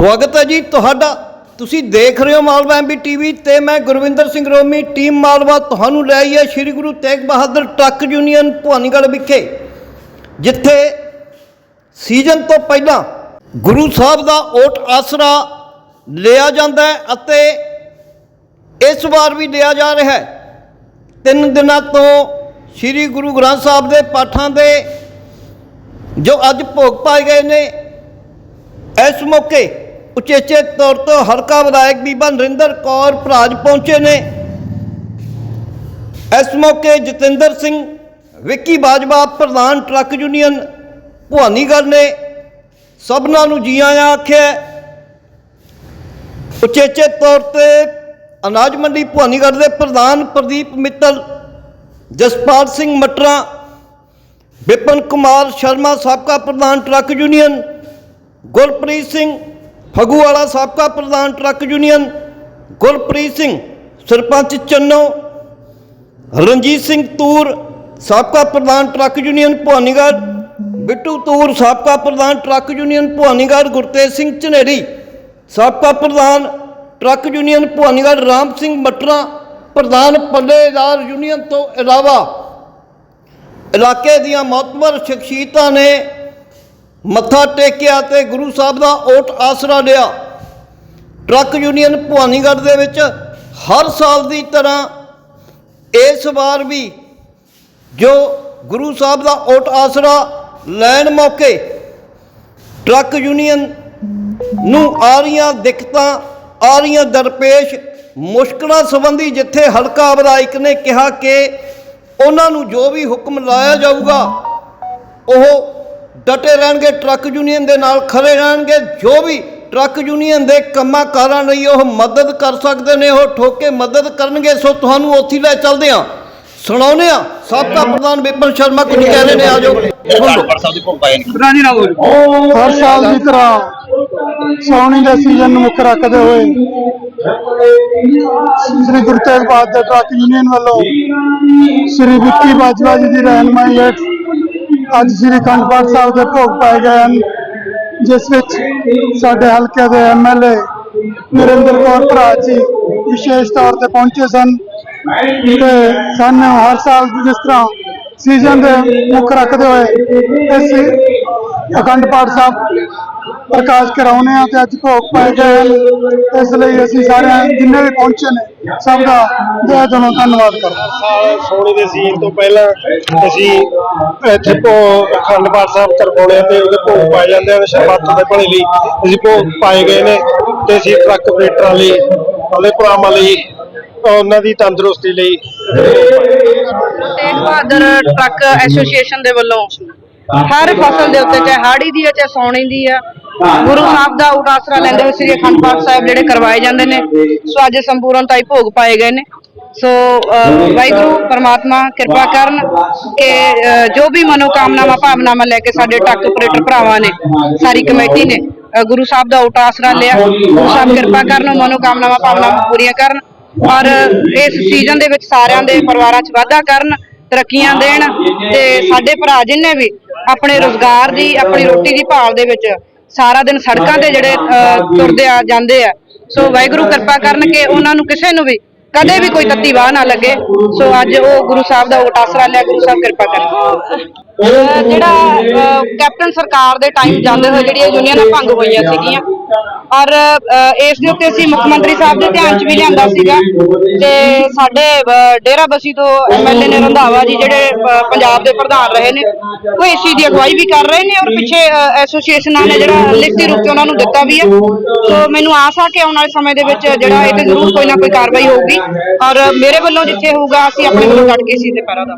ਸਵਾਗਤ ਹੈ ਜੀ ਤੁਹਾਡਾ। ਤੁਸੀਂ ਦੇਖ ਰਹੇ ਹੋ ਮਾਲਵਾ ਐਮਬੀ ਟੀਵੀ ਤੇ ਮੈਂ ਗੁਰਵਿੰਦਰ ਸਿੰਘ ਰੋਮੀ, ਟੀਮ ਮਾਲਵਾ ਤੁਹਾਨੂੰ ਲੈ ਆਈ ਹੈ ਸ੍ਰੀ ਗੁਰੂ ਤੇਗ ਬਹਾਦਰ ਟਰੱਕ ਯੂਨੀਅਨ ਭਵਾਨੀਗੜ੍ਹ ਵਿਖੇ, ਜਿੱਥੇ ਸੀਜ਼ਨ ਤੋਂ ਪਹਿਲਾਂ ਗੁਰੂ ਸਾਹਿਬ ਦਾ ਓਟ ਆਸਰਾ ਲਿਆ ਜਾਂਦਾ ਹੈ ਅਤੇ ਇਸ ਵਾਰ ਵੀ ਲਿਆ ਜਾ ਰਿਹਾ ਹੈ। ਤਿੰਨ ਦਿਨਾਂ ਤੋਂ ਸ੍ਰੀ ਗੁਰੂ ਗ੍ਰੰਥ ਸਾਹਿਬ ਦੇ ਪਾਠਾਂ ਦੇ ਜੋ ਅੱਜ ਭੋਗ ਪਾਏ ਗਏ ਨੇ, ਇਸ ਮੌਕੇ ਉਚੇਚੇ ਤੌਰ ਤੋਂ ਹਲਕਾ ਵਿਧਾਇਕ ਬੀਬਾ ਨਰਿੰਦਰ ਕੌਰ ਭਰਾਜ ਪਹੁੰਚੇ ਨੇ। ਇਸ ਮੌਕੇ ਜਤਿੰਦਰ ਸਿੰਘ, ਵਿੱਕੀ ਬਾਜਵਾ, ਪ੍ਰਧਾਨ ਟਰੱਕ ਯੂਨੀਅਨ, ਭਵਾਨੀਗੜ੍ਹ ਨੇ ਸਭਨਾਂ ਨੂੰ ਜੀ ਆਇਆਂ ਆਖਿਆ। ਉਚੇਚੇ ਤੌਰ ਤੇ ਅਨਾਜ ਮੰਡੀ ਭਵਾਨੀਗੜ੍ਹ ਦੇ ਪ੍ਰਧਾਨ ਪ੍ਰਦੀਪ ਮਿੱਤਲ, ਜਸਪਾਲ ਸਿੰਘ ਮਟਰਾ, ਵਿਪਨ ਕੁਮਾਰ ਸ਼ਰਮਾ ਸਾਬਕਾ ਪ੍ਰਧਾਨ ਟਰੱਕ ਯੂਨੀਅਨ, ਗੁਰਪ੍ਰੀਤ ਸਿੰਘ ਫਗੂਵਾਲਾ ਸਾਬਕਾ ਪ੍ਰਧਾਨ ਟਰੱਕ ਯੂਨੀਅਨ ਗੁਰਪ੍ਰੀਤ ਸਿੰਘ, ਸਰਪੰਚ ਚੰਨੋ, ਰਣਜੀਤ ਸਿੰਘ ਤੂਰ, ਸਾਬਕਾ ਪ੍ਰਧਾਨ ਟਰੱਕ ਯੂਨੀਅਨ ਭਵਾਨੀਗੜ੍ਹ, ਬਿੱਟੂ ਤੂਰ, ਸਾਬਕਾ ਪ੍ਰਧਾਨ ਟਰੱਕ ਯੂਨੀਅਨ ਭਵਾਨੀਗੜ੍ਹ, ਗੁਰਤੇਜ ਸਿੰਘ ਝਨੇਰੀ, ਸਾਬਕਾ ਪ੍ਰਧਾਨ ਟਰੱਕ ਯੂਨੀਅਨ ਭਵਾਨੀਗੜ੍ਹ, ਰਾਮ ਸਿੰਘ ਮਟਰਾ, ਪ੍ਰਧਾਨ ਪੱਲੇਦਾਰ ਯੂਨੀਅਨ ਤੋਂ ਇਲਾਵਾ ਇਲਾਕੇ ਦੀਆਂ ਮਹੱਤਵਪੂਰਨ ਸ਼ਖਸੀਅਤਾਂ ਨੇ ਮੱਥਾ ਟੇਕਿਆ ਤੇ ਗੁਰੂ ਸਾਹਿਬ ਦਾ ਓਟ ਆਸਰਾ ਲਿਆ। ਟਰੱਕ ਯੂਨੀਅਨ ਭਵਾਨੀਗੜ੍ਹ ਦੇ ਵਿੱਚ ਹਰ ਸਾਲ ਦੀ ਤਰ੍ਹਾਂ ਇਸ ਵਾਰ ਵੀ ਜੋ ਗੁਰੂ ਸਾਹਿਬ ਦਾ ਓਟ ਆਸਰਾ ਲੈਣ ਮੌਕੇ ਟਰੱਕ ਯੂਨੀਅਨ ਨੂੰ ਆ ਰਹੀਆਂ ਦਿੱਕਤਾਂ, ਆ ਰਹੀਆਂ ਦਰਪੇਸ਼, ਮੁਸ਼ਕਲਾਂ ਸੰਬੰਧੀ ਜਿੱਥੇ ਹਲਕਾ ਵਿਧਾਇਕ ਨੇ ਕਿਹਾ ਕਿ ਉਹਨਾਂ ਨੂੰ ਜੋ ਵੀ ਹੁਕਮ ਲਾਇਆ ਜਾਊਗਾ, ਉਹ ਡਟੇ ਰਹਿਣਗੇ ਟਰੱਕ ਯੂਨੀਅਨ ਦੇ ਨਾਲ ਖੜੇ ਰਹਿਣਗੇ ਜੋ ਵੀ ਟਰੱਕ ਯੂਨੀਅਨ ਦੇ ਕੰਮਾਂ ਕਾਰਾਂ ਲਈ ਉਹ ਮਦਦ ਕਰ ਸਕਦੇ ਨੇ ਉਹ ਠੋਕ ਮਦਦ ਕਰਨਗੇ ਸੋ ਤੁਹਾਨੂੰ ਉੱਥੇ ਲੈ ਚੱਲਦੇ ਆ ਸੁਣਾਉਂਦੇ ਆ ਸਾਬਕਾ ਪ੍ਰਧਾਨ ਵਿਪਨ ਸ਼ਰਮਾ ਕੁਝ ਕਹਿ ਰਹੇ ਨੇ ਆ ਜਾਓ। ਸੁਣ। ਲਓ ਸਾਹਿਬ ਦੀ ਭੋਗ ਪਾਏ ਨੇ ਰਾਜੀ ਨਾ ਬੋਲ ਹਰ ਸਾਲ ਦੀ ਤਰ੍ਹਾਂ ਸਾਉਣੀ ਦੇ ਸੀਜ਼ਨ ਨੂੰ ਮੁੱਖ ਰੱਖਦੇ ਹੋਏ ਸ੍ਰੀ ਗੁਰੂ ਤੇਗ ਬਹਾਦਰ ਟਰੱਕ ਯੂਨੀਅਨ ਵੱਲੋਂ ਸ੍ਰੀ ਵਿੱਕੀ ਬਾਜਵਾ ਜੀ ਦੀ ਰਹਿਨਮਾਈ ਹੇਠ ਅੱਜ ਸ੍ਰੀ ਅਖੰਡ ਪਾਠ ਸਾਹਿਬ ਦੇ ਭੋਗ ਪਾਏ ਗਏ ਹਨ, ਜਿਸ ਵਿੱਚ ਸਾਡੇ ਹਲਕੇ ਦੇ ਐਮਐਲਏ ਨਰਿੰਦਰ ਕੌਰ ਭਰਾ ਜੀ ਵਿਸ਼ੇਸ਼ ਤੌਰ ਤੇ ਪਹੁੰਚੇ ਸਨ ਤੇ ਸਾਨੂੰ ਹਰ ਸਾਲ ਜਿਸ ਤਰ੍ਹਾਂ ਸੀਜ਼ਨ ਦੇ ਮੁੱਖ ਰੱਖਦੇ ਹੋਏ ਇਸ ਅਖੰਡ ਪਾਠ ਸਾਹਿਬ ਪ੍ਰਕਾਸ਼ ਕਰਾਉਨੇ ਆ ਤੇ ਅੱਜ ਭੋਗ ਪਾਏ ਗਏ ਹਨ। ਇਸ ਲਈ ਅਸੀਂ ਸਾਰੇ ਜਿੰਨੇ ਵੀ ਪਹੁੰਚੇ ਨੇ ਸਭ ਦਾ ਬਹੁਤ ਦਿਲੋਂ ਧੰਨਵਾਦ ਕਰਦੇ ਹਾਂ। ਸੋਨੇ ਦੇ ਸੀਨ ਤੋਂ ਪਹਿਲਾਂ ਅਸੀਂ ਇੱਥੇ ਭੋ ਅਖੰਡ ਪਾਠ ਸਾਹਿਬ ਕਰਵਾਉਣੇ ਤੇ ਉਹਦੇ ਭੋਗ ਪਾਏ ਜਾਂਦੇ ਆ ਸ਼ਰਬਤ ਦੇ ਭਲੇ ਲਈ ਅਸੀਂ ਭੋਗ ਪਾਏ ਗਏ ਨੇ ਤੇ ਅਸੀਂ ਟਰੱਕ ਆਪਰੇਟਰਾਂ ਲਈ ਵਾਲੇ ਭਰਾਵਾਂ ਲਈ ਉਹਨਾਂ ਦੀ ਤੰਦਰੁਸਤੀ ਲਈ। ਤੇਗ ਬਹਾਦਰ ਟਰੱਕ ਐਸੋਸੀਏਸ਼ਨ ਦੇ ਵੱਲੋਂ ਹਰ ਫਸਲ ਦੇ ਉੱਤੇ ਚਾਹੇ ਹਾੜੀ ਦੀ ਹੈ ਚਾਹੇ ਸੌਣੀ ਦੀ ਆ ਗੁਰੂ ਸਾਹਿਬ ਦਾ ਉਟਾਸਰਾ ਲੈਂਦੇ ਹੋਏ ਸ੍ਰੀ ਅਖੰਡ ਪਾਠ ਸਾਹਿਬ ਜਿਹੜੇ ਕਰਵਾਏ ਜਾਂਦੇ ਨੇ। ਸੋ ਅੱਜ ਸੰਪੂਰਨਤਾ ਹੀ ਭੋਗ ਪਾਏ ਗਏ ਨੇ। ਸੋ ਵਾਹਿਗੁਰੂ ਪਰਮਾਤਮਾ ਕਿਰਪਾ ਕਰਨ। ਕਿ ਜੋ ਵੀ ਮਨੋਕਾਮਨਾਵਾਂ ਭਾਵਨਾਵਾਂ ਲੈ ਕੇ ਸਾਡੇ ਟਰੱਕ ਆਪਰੇਟਰ ਭਰਾਵਾਂ ਨੇ ਸਾਰੀ ਕਮੇਟੀ ਨੇ ਗੁਰੂ ਸਾਹਿਬ ਦਾ ਉਟਾਸਰਾ ਲਿਆ। ਗੁਰੂ ਸਾਹਿਬ ਕਿਰਪਾ ਕਰਨ ਮਨੋਕਾਮਨਾਵਾਂ ਭਾਵਨਾਵਾਂ ਪੂਰੀਆਂ ਕਰਨ ਔਰ ਇਸ ਸੀਜ਼ਨ ਦੇ ਵਿੱਚ ਸਾਰਿਆਂ ਦੇ ਪਰਿਵਾਰਾਂ 'ਚ ਵਾਧਾ ਕਰਨ ਤਰੱਕੀਆਂ ਦੇਣ ਤੇ ਸਾਡੇ ਭਰਾ ਜਿੰਨੇ ਵੀ ਆਪਣੇ ਰੋਜ਼ਗਾਰ ਦੀ ਆਪਣੀ ਰੋਟੀ ਦੀ ਭਾਲ ਦੇ ਵਿੱਚ ਸਾਰਾ ਦਿਨ ਸੜਕਾਂ ਤੇ ਜਿਹੜੇ ਤੁਰਦੇ ਆ, ਜਾਂਦੇ ਆ। ਸੋ ਵਾਹਿਗੁਰੂ ਕਿਰਪਾ ਕਰਨ ਕਿ ਉਹਨਾਂ ਨੂੰ ਕਿਸੇ ਨੂੰ ਵੀ ਕਦੇ ਵੀ ਕੋਈ ਤੱਤੀ ਵਾਹ ਨਾ ਲੱਗੇ। ਸੋ ਅੱਜ ਉਹ ਗੁਰੂ ਸਾਹਿਬ ਦਾ ਉਟਾਸਰਾ ਲਿਆ, ਗੁਰੂ ਸਾਹਿਬ ਕਿਰਪਾ ਕਰਨ। ਜਿਹੜਾ ਕੈਪਟਨ ਸਰਕਾਰ ਦੇ ਟਾਈਮ ਜਾਂਦੇ ਹੋਏ ਜਿਹੜੀਆਂ ਯੂਨੀਅਨਾਂ ਭੰਗ ਹੋਈਆਂ ਸੀਗੀਆਂ ਔਰ ਇਸ ਦੇ ਉੱਤੇ ਅਸੀਂ ਮੁੱਖ ਮੰਤਰੀ ਸਾਹਿਬ ਦੇ ਧਿਆਨ 'ਚ ਵੀ ਲਿਆਂਦਾ ਸੀਗਾ ਤੇ ਸਾਡੇ ਡੇਰਾ ਬਸੀ ਤੋਂ ਐਮਐਲਏ ਨੇ ਰੰਧਾਵਾ ਜੀ ਜਿਹੜੇ ਪੰਜਾਬ ਦੇ ਪ੍ਰਧਾਨ ਰਹੇ ਨੇ, ਉਹ ਇਸ ਚੀਜ਼ ਦੀ ਅਗਵਾਈ ਵੀ ਕਰ ਰਹੇ ਨੇ ਔਰ ਪਿੱਛੇ ਐਸੋਸੀਏਸ਼ਨਾਂ ਨੇ ਜਿਹੜਾ ਲਿਖਤੀ ਰੂਪ 'ਚ ਉਹਨਾਂ ਨੂੰ ਦਿੱਤਾ ਵੀ ਹੈ। ਸੋ ਮੈਨੂੰ ਆਸ ਆ ਕਿ ਆਉਣ ਵਾਲੇ ਸਮੇਂ ਦੇ ਵਿੱਚ ਜਿਹੜਾ ਇਹ ਤੇ ਜ਼ਰੂਰ ਕੋਈ ਨਾ ਕੋਈ ਕਾਰਵਾਈ ਹੋਊਗੀ ਔਰ ਮੇਰੇ ਵੱਲੋਂ ਜਿੱਥੇ ਹੋਊਗਾ, ਅਸੀਂ ਆਪਣੇ ਵੱਲੋਂ ਕੱਢ ਕੇ ਸੀ ਤੇ ਪੈਰਾ ਦਾ।